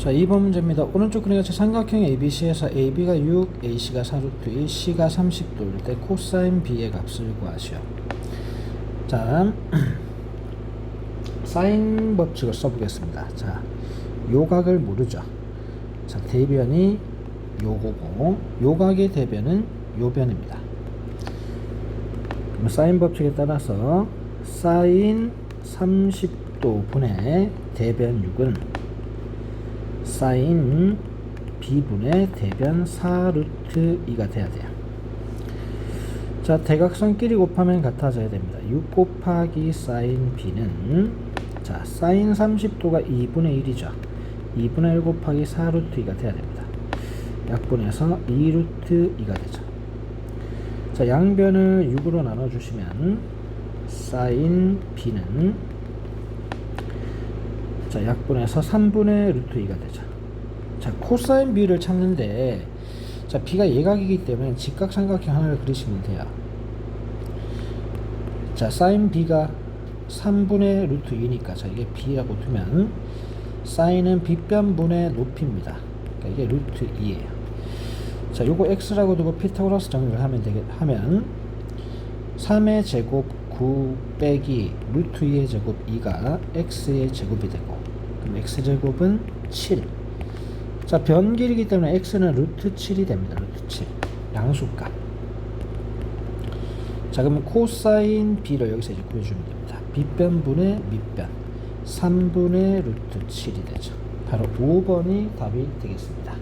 자, 2번 문제입니다. 오른쪽 그림같이 삼각형 ABC에서 AB가 6, AC가 4루트 1, C가 30도일 때 코사인 B의 값을 구하시오. 자, 사인 법칙을 써보겠습니다. 자, 요각을 모르죠. 자, 대변이 요거고, 요각의 대변은 요변입니다. 그럼 사인 법칙에 따라서 사인 30도 분의 대변 6은 사인 b분의 대변 4루트 2가 돼야 돼요. 자, 대각선끼리 곱하면 같아져야 됩니다. 6 곱하기 사인 b는 자, 사인 30도가 2분의 1이죠. 2분의 1 곱하기 4루트 2가 돼야 됩니다. 약분해서 2루트 2가 되죠. 자, 양변을 6으로 나눠주시면 사인 b는 자, 약분해서 3분의 루트 2가 되죠. 자, 코사인 b를 찾는데 자, b가 예각이기 때문에 직각삼각형 하나를 그리시면 돼요. 자, 사인 b가 3분의 루트 2니까 자, 이게 b라고 두면 사인은 빗변분의 높이입니다. 그러니까 이게 루트 2예요. 자, 요거 x라고 두고 피타고라스 정리를 하면 되게 하면 3의 제곱 9 빼기 루트 2의 제곱 2가 x의 제곱이 되고 그럼 x 제곱은 7. 자, 변길이기 때문에 x는 루트 7이 됩니다. 루트 7. 양수값. 자, 그러면 코사인 b를 여기서 이제 구해주면 됩니다. 빗변분의 밑변. 3분의 루트 7이 되죠. 바로 5번이 답이 되겠습니다.